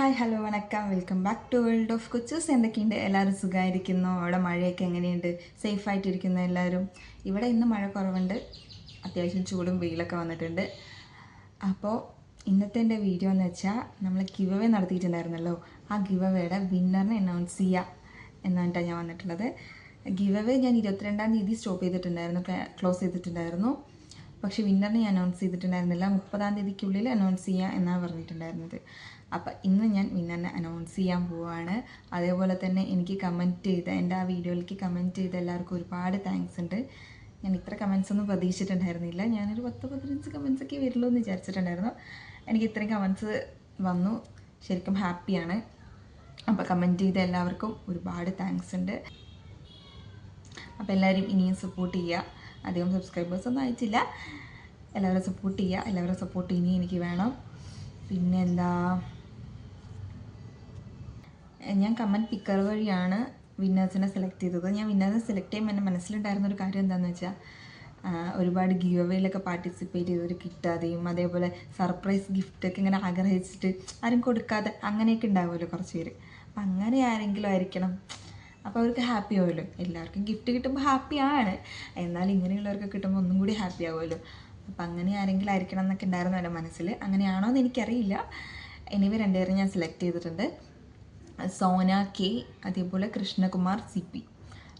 Hi hello വണക്കം. Welcome back to world of Kochus. എന്തൊക്കെയുണ്ട്? എല്ലാവരും സുഖമായിരിക്കുന്നു അവിടെ മഴയൊക്കെ എങ്ങനെയുണ്ട്? സേഫ് ആയിട്ടിരിക്കുന്നു എല്ലാവരും? ഇവിടെ ഇന്ന് മഴ കുറവുണ്ട്. അത്യാവശ്യം ചൂടും വെയിലൊക്കെ വന്നിട്ടുണ്ട്. അപ്പോൾ ഇന്നത്തെ എന്റെ വീഡിയോ എന്ന് വെച്ചാൽ നമ്മൾ ഗിവ് അവേ നടത്തിയിട്ടുണ്ടായിരുന്നല്ലോ. ആ ഗിവ് അവേയുടെ വിന്നറിനെ അനൗൺസ് ചെയ്യുക എന്നായിട്ടാണ് ഞാൻ വന്നിട്ടുള്ളത്. ഗിവ് അവേ ഞാൻ ഇരുപത്തിരണ്ടാം തീയതി സ്റ്റോപ്പ് ചെയ്തിട്ടുണ്ടായിരുന്നു. ക്ലോസ് ചെയ്തിട്ടുണ്ടായിരുന്നു. പക്ഷേ വിന്നറിനെ ഞാൻ അനൗൺസ് ചെയ്തിട്ടുണ്ടായിരുന്നില്ല. മുപ്പതാം തീയതിക്കുള്ളിൽ അനൗൺസ് ചെയ്യുക എന്നാണ് പറഞ്ഞിട്ടുണ്ടായിരുന്നത്. അപ്പം ഇന്ന് ഞാൻ വിന്നറിനെ അനൗൺസ് ചെയ്യാൻ പോവുകയാണ് അതേപോലെ തന്നെ എനിക്ക് കമന്റ് ചെയ്ത എന്റെ ആ വീഡിയോയിലേക്ക് കമന്റ് ചെയ്ത എല്ലാവർക്കും ഒരുപാട് താങ്ക്സ് ഉണ്ട്. ഞാൻ ഇത്ര കമൻസ് ഒന്നും പ്രതീക്ഷിച്ചിട്ടുണ്ടായിരുന്നില്ല. ഞാനൊരു പത്ത് പതിനഞ്ച് കമൻസ് ഒക്കെ വരുള്ളൂ എന്ന് വിചാരിച്ചിട്ടുണ്ടായിരുന്നു. എനിക്ക് ഇത്രയും കമൻസ് വന്നു. ശരിക്കും ഹാപ്പിയാണ് അപ്പോൾ കമന്റ് ചെയ്ത എല്ലാവർക്കും ഒരുപാട് താങ്ക്സ് ഉണ്ട്. അപ്പോൾ എല്ലാവരും ഇനിയും സപ്പോർട്ട് ചെയ്യുക അധികം സബ്സ്ക്രൈബേഴ്സ് ഒന്നും അയച്ചില്ല എല്ലാവരും സപ്പോർട്ട് ചെയ്യുക എല്ലാവരും സപ്പോർട്ട് ഇനിയും എനിക്ക് വേണം. പിന്നെ എന്താ ഞാൻ കമന്റ് പിക്കർ വഴിയാണ് വിന്നേഴ്സിനെ സെലക്ട് ചെയ്തത്. ഞാൻ വിന്നേഴ്സിനെ സെലക്ട് ചെയ്യുമ്പോൾ എന്റെ മനസ്സിലുണ്ടായിരുന്ന ഒരു കാര്യം എന്താണെന്ന് വെച്ചാൽ ഒരുപാട് ഗീവ് അവേയിലൊക്കെ പാർട്ടിസിപ്പേറ്റ് ചെയ്തവർ കിട്ടാതെയും അതേപോലെ സർപ്രൈസ് ഗിഫ്റ്റൊക്കെ ഇങ്ങനെ ആഗ്രഹിച്ചിട്ട് ആരും കൊടുക്കാതെ അങ്ങനെയൊക്കെ ഉണ്ടാവുമല്ലോ കുറച്ച് പേര്. അപ്പം അങ്ങനെ ആരെങ്കിലും ആയിരിക്കണം. അപ്പോൾ അവർക്ക് ഹാപ്പി ആവുമല്ലോ. എല്ലാവർക്കും ഗിഫ്റ്റ് കിട്ടുമ്പോൾ ഹാപ്പി ആണ്. എന്നാൽ ഇങ്ങനെയുള്ളവർക്ക് കിട്ടുമ്പോൾ ഒന്നും കൂടി ഹാപ്പി ആവുമല്ലോ. അപ്പം അങ്ങനെ ആരെങ്കിലും ആയിരിക്കണം എന്നൊക്കെ ഉണ്ടായിരുന്നു എന്റെ മനസ്സിൽ അങ്ങനെയാണോ എന്ന് എനിക്കറിയില്ല. എനിവ രണ്ടുപേരും ഞാൻ സെലക്ട് ചെയ്തിട്ടുണ്ട്. സോന കെ അതേപോലെ കൃഷ്ണകുമാർ സി പി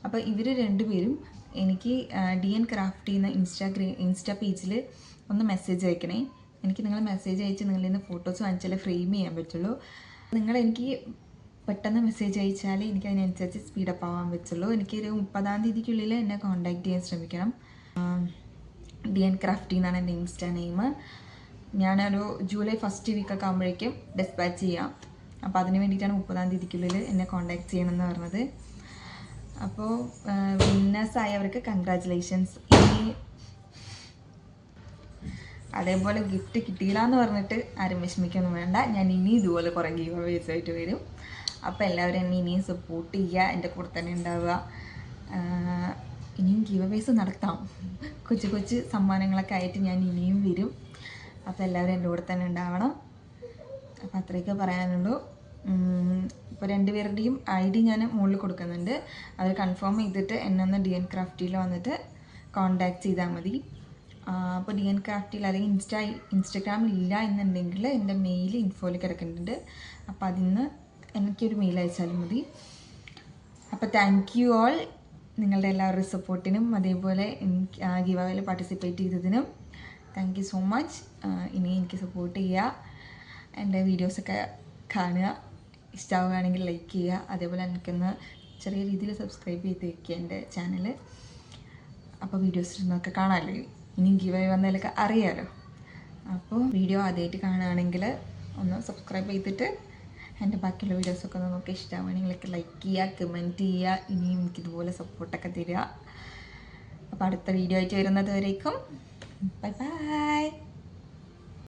അപ്പോൾ ഇവർ രണ്ടുപേരും എനിക്ക് ഡി എൻ ക്രാഫ്റ്റ് ചെയ്യുന്ന ഇൻസ്റ്റാഗ്രാ ഇൻസ്റ്റാ പേജിൽ ഒന്ന് മെസ്സേജ് അയക്കണേ. എനിക്ക് നിങ്ങൾ മെസ്സേജ് അയച്ച് നിങ്ങളിൽ നിന്ന് ഫോട്ടോസ് വാങ്ങിച്ചാലേ ഫ്രെയിം ചെയ്യാൻ പറ്റുള്ളൂ. നിങ്ങൾ എനിക്ക് പെട്ടെന്ന് മെസ്സേജ് അയച്ചാൽ എനിക്ക് അതിനനുസരിച്ച് സ്പീഡപ്പ് ആവാൻ പറ്റുള്ളൂ. എനിക്കൊരു മുപ്പതാം തീയതിക്കുള്ളിൽ എന്നെ കോൺടാക്റ്റ് ചെയ്യാൻ ശ്രമിക്കണം. ഡി എൻ ക്രാഫ്റ്റി എന്നാണ് എന്റെ ഇൻസ്റ്റാ നെയിം ഞാനൊരു ജൂലൈ ഫസ്റ്റ് വീക്കൊക്കെ ആകുമ്പോഴേക്കും ഡിസ്പാച്ച് ചെയ്യാം. അപ്പോൾ അതിന് വേണ്ടിയിട്ടാണ് മുപ്പതാം തീയതിക്കുള്ളിൽ എന്നെ കോൺടാക്ട് ചെയ്യണമെന്ന് പറഞ്ഞത്. അപ്പോൾ വിന്നേഴ്സ് ആയവർക്ക് കൺഗ്രാറ്റുലേഷൻസ് ഇനി അതേപോലെ ഗിഫ്റ്റ് കിട്ടിയില്ല എന്ന് പറഞ്ഞിട്ട് ആരും വിഷമിക്കൊന്നും വേണ്ട. ഞാൻ ഇനി ഇതുപോലെ കുറേ ഗീവ് അവേസ് ആയിട്ട് വരും. അപ്പോൾ എല്ലാവരും എന്നെ ഇനിയും സപ്പോർട്ട് ചെയ്യുക എന്റെ കൂടെ തന്നെ ഉണ്ടാവുക. ഇനിയും ഗീവ് അവേസ് നടത്താം. കൊച്ചു കൊച്ചു സമ്മാനങ്ങളൊക്കെ ആയിട്ട് ഞാൻ ഇനിയും വരും. അപ്പോൾ എല്ലാവരും എന്റെ കൂടെ തന്നെ ഉണ്ടാവണം. അത്രയൊക്കെ പറയാനുള്ളൂ. ഇപ്പോൾ രണ്ടുപേരുടെയും ഐ ഡി ഞാൻ മുകളിൽ കൊടുക്കുന്നുണ്ട്. അവർ കൺഫേം ചെയ്തിട്ട് എന്നെ ഒന്ന് ഡി എൻ ക്രാഫ്റ്റിയിൽ വന്നിട്ട് കോണ്ടാക്ട് ചെയ്താൽ മതി. അപ്പോൾ ഡി എൻ ക്രാഫ്റ്റിൽ അല്ലെങ്കിൽ ഇൻസ്റ്റാ ഇൻസ്റ്റഗ്രാം ഇല്ല എന്നുണ്ടെങ്കിൽ എന്റെ മെയിൽ ഇൻഫോയിൽ കിടക്കുന്നുണ്ട്. അപ്പോൾ അതിന്ന് എനിക്കൊരു മെയിൽ അയച്ചാലും മതി. അപ്പോൾ താങ്ക് യു ഓൾ നിങ്ങളുടെ എല്ലാവരുടെ സപ്പോർട്ടിനും അതേപോലെ എനിക്ക് ഗിവാവിൽ പാർട്ടിസിപ്പേറ്റ് ചെയ്തതിനും താങ്ക് യു സോ മച്ച് ഇനി എനിക്ക് സപ്പോർട്ട് ചെയ്യുക എന്റെ വീഡിയോസൊക്കെ കാണുക. ഇഷ്ടമാവുകയാണെങ്കിൽ ലൈക്ക് ചെയ്യുക. അതേപോലെ എനിക്കൊന്ന് ചെറിയ രീതിയിൽ സബ്സ്ക്രൈബ് ചെയ്ത് വയ്ക്കുക എന്റെ ചാനൽ അപ്പോൾ വീഡിയോസ് ഇരുന്നൊക്കെ കാണാമല്ലോ? ഇനി ആയി വന്നതിലൊക്കെ അറിയാമല്ലോ അപ്പോൾ വീഡിയോ ആദ്യമായിട്ട് കാണുകയാണെങ്കിൽ ഒന്ന് സബ്സ്ക്രൈബ് ചെയ്തിട്ട് എന്റെ ബാക്കിയുള്ള വീഡിയോസൊക്കെ ഒന്ന് ഇഷ്ടമാണെങ്കിൽ ഇഷ്ടമാവുകയാണെങ്കിലൊക്കെ ലൈക്ക് ചെയ്യുക കമന്റ് ചെയ്യുക. ഇനിയും എനിക്കിതുപോലെ സപ്പോർട്ടൊക്കെ തരിക. അപ്പോൾ അടുത്ത വീഡിയോ ആയിട്ട് വരുന്നത് വരേക്കും. Bye bye